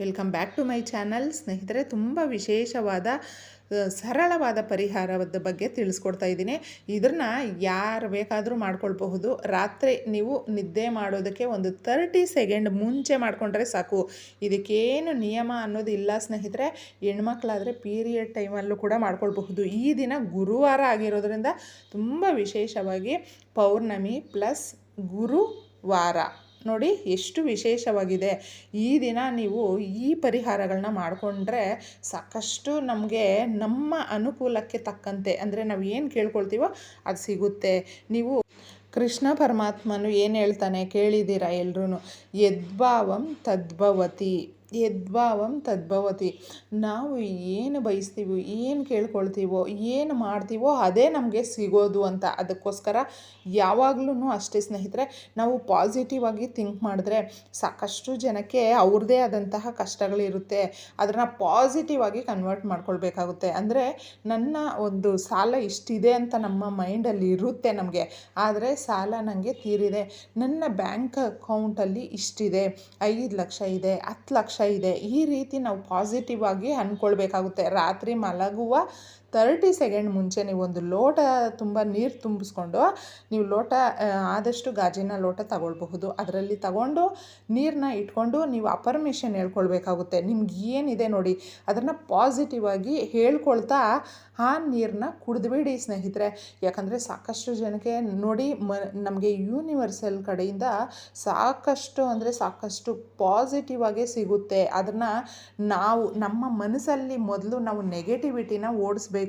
Welcome back to my channel. ಸ್ನೇಹಿತರೆ, ತುಂಬ ವಿಶೇಷವಾದ ಸರಳವಾದ ಪರಿಹಾರದ ಬಗ್ಗೆ ತಿಳಿಸ್ಕೊಡ್ತಾ ಇದ್ದೀನಿ. ಇದನ್ನ ಯಾರು ಬೇಕಾದರೂ ಮಾಡ್ಕೊಳ್ಬಹುದು. ರಾತ್ರಿ ನೀವು ನಿದ್ದೆ ಮಾಡೋದಕ್ಕೆ ಒಂದು ತರ್ಟಿ ಸೆಕೆಂಡ್ ಮುಂಚೆ ಮಾಡಿಕೊಂಡ್ರೆ ಸಾಕು. ಇದಕ್ಕೇನು ನಿಯಮ ಅನ್ನೋದು ಇಲ್ಲ ಸ್ನೇಹಿತರೆ. ಹೆಣ್ಮಕ್ಳಾದರೆ ಪೀರಿಯಡ್ ಟೈಮಲ್ಲೂ ಕೂಡ ಮಾಡ್ಕೊಳ್ಬಹುದು. ಈ ದಿನ ಗುರುವಾರ ಆಗಿರೋದ್ರಿಂದ ತುಂಬ ವಿಶೇಷವಾಗಿ ಪೌರ್ಣಮಿ ಪ್ಲಸ್ ಗುರುವಾರ. ನೋಡಿ ಎಷ್ಟು ವಿಶೇಷವಾಗಿದೆ. ಈ ದಿನ ನೀವು ಈ ಪರಿಹಾರಗಳನ್ನ ಮಾಡಿಕೊಂಡ್ರೆ ಸಾಕಷ್ಟು ನಮಗೆ ನಮ್ಮ ಅನುಕೂಲಕ್ಕೆ ತಕ್ಕಂತೆ, ಅಂದರೆ ನಾವು ಏನು ಕೇಳ್ಕೊಳ್ತೀವೋ ಅದು ಸಿಗುತ್ತೆ. ನೀವು ಕೃಷ್ಣ ಪರಮಾತ್ಮನು ಏನು ಹೇಳ್ತಾನೆ ಕೇಳಿದ್ದೀರಾ ಎಲ್ರೂ ಯದ್ಭಾವಂ ತದ್ಭವತಿ. ಯದ್ಭಾವಂ ತದ್ಭವತಿ. ನಾವು ಏನು ಬಯಸ್ತೀವೋ, ಏನು ಕೇಳ್ಕೊಳ್ತೀವೋ, ಏನು ಮಾಡ್ತೀವೋ ಅದೇ ನಮಗೆ ಸಿಗೋದು ಅಂತ. ಅದಕ್ಕೋಸ್ಕರ ಯಾವಾಗಲೂ ಅಷ್ಟೇ ಸ್ನೇಹಿತರೆ, ನಾವು ಪಾಸಿಟಿವ್ ಆಗಿ ಥಿಂಕ್ ಮಾಡಿದ್ರೆ ಸಾಕಷ್ಟು ಜನಕ್ಕೆ ಅವ್ರದ್ದೇ ಆದಂತಹ ಕಷ್ಟಗಳಿರುತ್ತೆ. ಅದನ್ನು ಪಾಸಿಟಿವ್ ಆಗಿ ಕನ್ವರ್ಟ್ ಮಾಡ್ಕೊಳ್ಬೇಕಾಗುತ್ತೆ. ಅಂದರೆ ನನ್ನ ಒಂದು ಸಾಲ ಇಷ್ಟಿದೆ ಅಂತ ನಮ್ಮ ಮೈಂಡಲ್ಲಿ ಇರುತ್ತೆ ನಮಗೆ. ಆದರೆ ಸಾಲ ನನಗೆ ತೀರಿದೆ. ನನ್ನ ಬ್ಯಾಂಕ್ ಅಕೌಂಟಲ್ಲಿ ಇಷ್ಟಿದೆ. ಐದು ಲಕ್ಷ ಇದೆ, ಹತ್ತು ಲಕ್ಷ ಇದೆ. ಈ ರೀತಿ ನಾವು ಪಾಸಿಟಿವ್ ಆಗಿ ಅಂದ್ಕೊಳ್ಬೇಕಾಗುತ್ತೆ ರಾತ್ರಿ ಮಲಗುವ ತರ್ಟಿ ಸೆಕೆಂಡ್ ಮುಂಚೆ ನೀವು ಒಂದು ಲೋಟ ತುಂಬ ನೀರು ತುಂಬಿಸ್ಕೊಂಡು ನೀವು ಲೋಟ ಆದಷ್ಟು ಗಾಜಿನ ಲೋಟ ತಗೊಳ್ಬಹುದು. ಅದರಲ್ಲಿ ತಗೊಂಡು ನೀರನ್ನ ಇಟ್ಕೊಂಡು ನೀವು ಅಪರ್ಮಿಷನ್ ಹೇಳ್ಕೊಳ್ಬೇಕಾಗುತ್ತೆ. ನಿಮ್ಗೆ ಏನಿದೆ ನೋಡಿ, ಅದನ್ನು ಪಾಸಿಟಿವ್ ಆಗಿ ಹೇಳ್ಕೊಳ್ತಾ ಆ ನೀರನ್ನ ಕುಡಿದ್ಬಿಡಿ ಸ್ನೇಹಿತರೆ. ಯಾಕಂದರೆ ಸಾಕಷ್ಟು ಜನಕ್ಕೆ ನೋಡಿ, ಮ, ನಮಗೆ ಯೂನಿವರ್ಸಲ್ ಕಡೆಯಿಂದ ಸಾಕಷ್ಟು ಅಂದರೆ ಸಾಕಷ್ಟು ಪಾಸಿಟಿವ್ ಆಗೇ ಸಿಗುತ್ತೆ. ಅದನ್ನು ನಾವು, ನಮ್ಮ ಮನಸ್ಸಲ್ಲಿ ಮೊದಲು ನಾವು ನೆಗೆಟಿವಿಟಿನ ಓಡಿಸ್ಬೇಕು.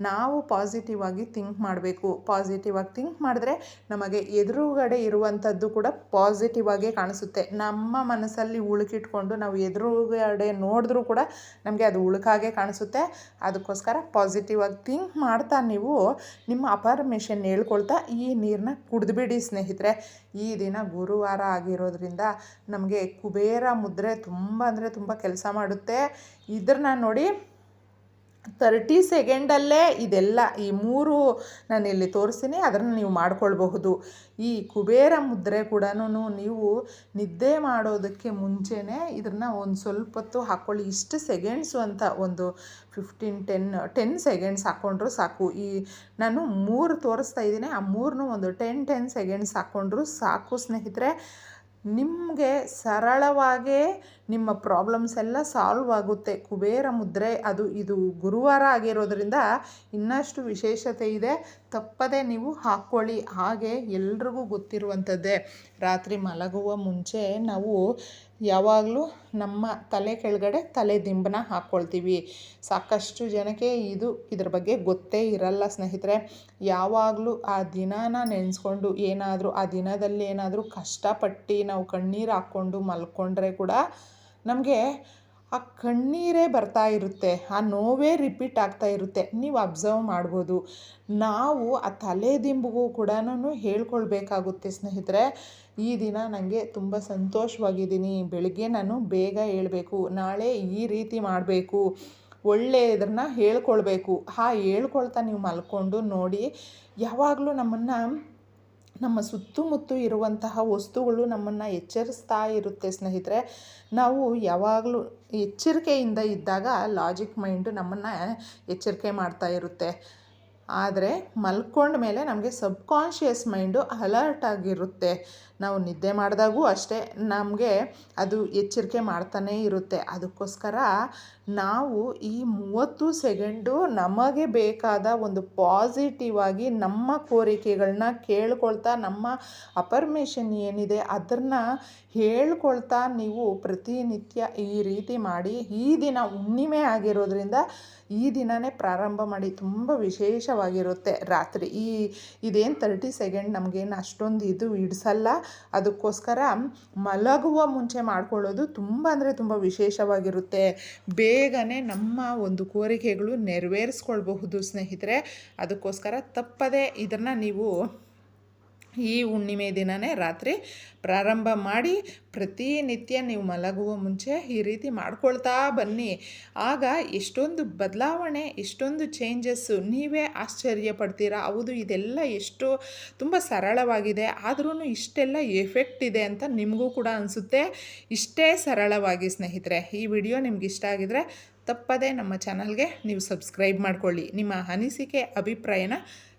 ನಾವು ಪಾಸಿಟಿವ್ ಆಗಿ ಥಿಂಕ್ ಮಾಡಬೇಕು. ಪಾಸಿಟಿವ್ ಆಗಿ ಥಿಂಕ್ ಮಾಡಿದ್ರೆ ನಮಗೆ ಎದುರುಗಡೆ ಇರುವಂಥದ್ದು ಕೂಡ ಪಾಸಿಟಿವ್ ಆಗೇ ಕಾಣಿಸುತ್ತೆ. ನಮ್ಮ ಮನಸ್ಸಲ್ಲಿ ಉಳುಕಿಟ್ಕೊಂಡು ನಾವು ಎದುರುಗಡೆ ನೋಡಿದ್ರೂ ಕೂಡ ನಮಗೆ ಅದು ಉಳುಕಾಗೆ ಕಾಣಿಸುತ್ತೆ. ಅದಕ್ಕೋಸ್ಕರ ಪಾಸಿಟಿವ್ ಆಗಿ ಥಿಂಕ್ ಮಾಡ್ತಾ ನೀವು ನಿಮ್ಮ ಅಪಾರ್ಮೇಷನ್ ಹೇಳ್ಕೊಳ್ತಾ ಈ ನೀರನ್ನ ಕುಡಿದ್ಬಿಡಿ ಸ್ನೇಹಿತರೆ. ಈ ದಿನ ಗುರುವಾರ ಆಗಿರೋದ್ರಿಂದ ನಮಗೆ ಕುಬೇರ ಮುದ್ರೆ ತುಂಬ ಅಂದರೆ ತುಂಬ ಕೆಲಸ ಮಾಡುತ್ತೆ. ಇದ್ರನ್ನ ನೋಡಿ ತರ್ಟಿ ಸೆಕೆಂಡಲ್ಲೇ ಇದೆಲ್ಲ ಈ ಮೂರು ನಾನು ಇಲ್ಲಿ ತೋರಿಸ್ತೀನಿ, ಅದನ್ನು ನೀವು ಮಾಡ್ಕೊಳ್ಬಹುದು. ಈ ಕುಬೇರ ಮುದ್ರೆ ಕೂಡ ನೀವು ನಿದ್ದೆ ಮಾಡೋದಕ್ಕೆ ಮುಂಚೆನೇ ಇದನ್ನು ಒಂದು ಸ್ವಲ್ಪ ಹೊತ್ತು ಹಾಕ್ಕೊಳ್ಳಿ. ಇಷ್ಟು ಸೆಕೆಂಡ್ಸು ಅಂತ ಒಂದು ಫಿಫ್ಟೀನ್ ಟೆನ್ ಟೆನ್ ಸೆಕೆಂಡ್ಸ್ ಹಾಕ್ಕೊಂಡ್ರೂ ಸಾಕು. ಈ ನಾನು ಮೂರು ತೋರಿಸ್ತಾ ಇದ್ದೀನಿ. ಆ ಮೂರನ್ನೂ ಒಂದು ಟೆನ್ ಟೆನ್ ಸೆಕೆಂಡ್ಸ್ ಹಾಕ್ಕೊಂಡ್ರೂ ಸಾಕು ಸ್ನೇಹಿತರೆ. ನಿಮಗೆ ಸರಳವಾಗೇ ನಿಮ್ಮ ಪ್ರಾಬ್ಲಮ್ಸ್ ಎಲ್ಲ ಸಾಲ್ವ್ ಆಗುತ್ತೆ. ಕುಬೇರ ಮುದ್ರೆ ಅದು ಇದು ಗುರುವಾರ ಆಗಿರೋದ್ರಿಂದ ಇನ್ನಷ್ಟು ವಿಶೇಷತೆ ಇದೆ. ತಪ್ಪದೇ ನೀವು ಹಾಕ್ಕೊಳ್ಳಿ. ಹಾಗೆ ಎಲ್ರಿಗೂ ಗೊತ್ತಿರುವಂಥದ್ದೇ. ರಾತ್ರಿ ಮಲಗುವ ಮುಂಚೆ ನಾವು ಯಾವಾಗಲೂ ನಮ್ಮ ತಲೆ ಕೆಳಗಡೆ ತಲೆ ದಿಂಬನ ಹಾಕ್ಕೊಳ್ತೀವಿ. ಸಾಕಷ್ಟು ಜನಕ್ಕೆ ಇದು ಇದ್ರ ಬಗ್ಗೆ ಗೊತ್ತೇ ಇರಲ್ಲ ಸ್ನೇಹಿತರೆ. ಯಾವಾಗಲೂ ಆ ದಿನಾನ ನೆನೆಸ್ಕೊಂಡು ಏನಾದರೂ, ಆ ದಿನದಲ್ಲಿ ಏನಾದರೂ ಕಷ್ಟಪಟ್ಟು ನಾವು ಕಣ್ಣೀರು ಹಾಕ್ಕೊಂಡು ಮಲ್ಕೊಂಡ್ರೆ ಕೂಡ ನಮಗೆ ಆ ಕಣ್ಣೀರೇ ಬರ್ತಾ ಇರುತ್ತೆ, ಆ ನೋವೇ ರಿಪೀಟ್ ಆಗ್ತಾ ಇರುತ್ತೆ. ನೀವು ಅಬ್ಸರ್ವ್ ಮಾಡ್ಬೋದು. ನಾವು ಆ ತಲೆದಿಂಬಿಗೂ ಕೂಡ ಹೇಳ್ಕೊಳ್ಬೇಕಾಗುತ್ತೆ ಸ್ನೇಹಿತರೆ. ಈ ದಿನ ನನಗೆ ತುಂಬ ಸಂತೋಷವಾಗಿದ್ದೀನಿ. ಬೆಳಿಗ್ಗೆ ನಾನು ಬೇಗ ಹೇಳಬೇಕು. ನಾಳೆ ಈ ರೀತಿ ಮಾಡಬೇಕು. ಒಳ್ಳೆಯದನ್ನ ಹೇಳ್ಕೊಳ್ಬೇಕು. ಆ ಹೇಳ್ಕೊಳ್ತಾ ನೀವು ಮಲ್ಕೊಂಡು ನೋಡಿ, ಯಾವಾಗಲೂ ನಮ್ಮನ್ನು ನಮ್ಮ ಸುತ್ತಮುತ್ತ ಇರುವಂತಹ ವಸ್ತುಗಳು ನಮ್ಮನ್ನು ಎಚ್ಚರಿಸ್ತಾ ಇರುತ್ತೆ ಸ್ನೇಹಿತರೆ. ನಾವು ಯಾವಾಗಲೂ ಎಚ್ಚರಿಕೆಯಿಂದ ಇದ್ದಾಗ ಲಾಜಿಕ್ ಮೈಂಡು ನಮ್ಮನ್ನು ಎಚ್ಚರಿಕೆ ಮಾಡ್ತಾ ಇರುತ್ತೆ. ಆದರೆ ಮಲ್ಕೊಂಡ ಮೇಲೆ ನಮಗೆ ಸಬ್ಕಾನ್ಷಿಯಸ್ ಮೈಂಡು ಅಲರ್ಟ್ ಆಗಿರುತ್ತೆ. ನಾವು ನಿದ್ದೆ ಮಾಡಿದಾಗೂ ಅಷ್ಟೇ ನಮಗೆ ಅದು ಎಚ್ಚರಿಕೆ ಮಾಡ್ತಾನೇ ಇರುತ್ತೆ. ಅದಕ್ಕೋಸ್ಕರ ನಾವು ಈ ಮೂವತ್ತು ಸೆಕೆಂಡು ನಮಗೆ ಬೇಕಾದ ಒಂದು ಪಾಸಿಟಿವ್ ಆಗಿ ನಮ್ಮ ಕೋರಿಕೆಗಳನ್ನ ಕೇಳ್ಕೊಳ್ತಾ, ನಮ್ಮ ಅಪರ್ಮೇಷನ್ ಏನಿದೆ ಅದನ್ನು ಹೇಳ್ಕೊಳ್ತಾ ನೀವು ಪ್ರತಿನಿತ್ಯ ಈ ರೀತಿ ಮಾಡಿ, ಈ ದಿನ ಹುಣ್ಣಿಮೆ ಆಗಿರೋದ್ರಿಂದ ಈ ದಿನನೇ ಪ್ರಾರಂಭ ಮಾಡಿ ತುಂಬ ವಿಶೇಷವಾಗಿರುತ್ತೆ ರಾತ್ರಿ. ಈ, ಇದೇನು ತರ್ಟಿ ಸೆಕೆಂಡ್ ನಮಗೇನು ಅಷ್ಟೊಂದು ಇದು ಇಡಿಸಲ್ಲ ಅದಕ್ಕೋಸ್ಕರ ಮಲಗುವ ಮುಂಚೆ ಮಾಡ್ಕೊಳ್ಳೋದು ತುಂಬ ಅಂದರೆ ತುಂಬ ವಿಶೇಷವಾಗಿರುತ್ತೆ. ಬೇಗನೆ ನಮ್ಮ ಒಂದು ಕೋರಿಕೆಗಳು ನೆರವೇರಿಸ್ಕೊಳ್ಬಹುದು ಸ್ನೇಹಿತರೆ. ಅದಕ್ಕೋಸ್ಕರ ತಪ್ಪದೇ ಇದನ್ನು ನೀವು ಈ ಹುಣ್ಣಿಮೆ ದಿನನೇ ರಾತ್ರಿ ಪ್ರಾರಂಭ ಮಾಡಿ ಪ್ರತಿನಿತ್ಯ ನೀವು ಮಲಗುವ ಮುಂಚೆ ಈ ರೀತಿ ಮಾಡ್ಕೊಳ್ತಾ ಬನ್ನಿ. ಆಗ ಎಷ್ಟೊಂದು ಬದಲಾವಣೆ, ಎಷ್ಟೊಂದು ಚೇಂಜಸ್ಸು ನೀವೇ ಆಶ್ಚರ್ಯ ಪಡ್ತೀರಾ? ಹೌದು, ಇದೆಲ್ಲ ಎಷ್ಟು ತುಂಬ ಸರಳವಾಗಿದೆ. ಆದ್ರೂ ಇಷ್ಟೆಲ್ಲ ಎಫೆಕ್ಟ್ ಇದೆ ಅಂತ ನಿಮಗೂ ಕೂಡ ಅನಿಸುತ್ತೆ. ಇಷ್ಟೇ ಸರಳವಾಗಿ ಸ್ನೇಹಿತರೆ, ಈ ವಿಡಿಯೋ ನಿಮ್ಗೆ ಇಷ್ಟ ಆಗಿದರೆ ತಪ್ಪದೇ ನಮ್ಮ ಚಾನಲ್ಗೆ ನೀವು ಸಬ್ಸ್ಕ್ರೈಬ್ ಮಾಡ್ಕೊಳ್ಳಿ. ನಿಮ್ಮ ಅನಿಸಿಕೆ, ಅಭಿಪ್ರಾಯನ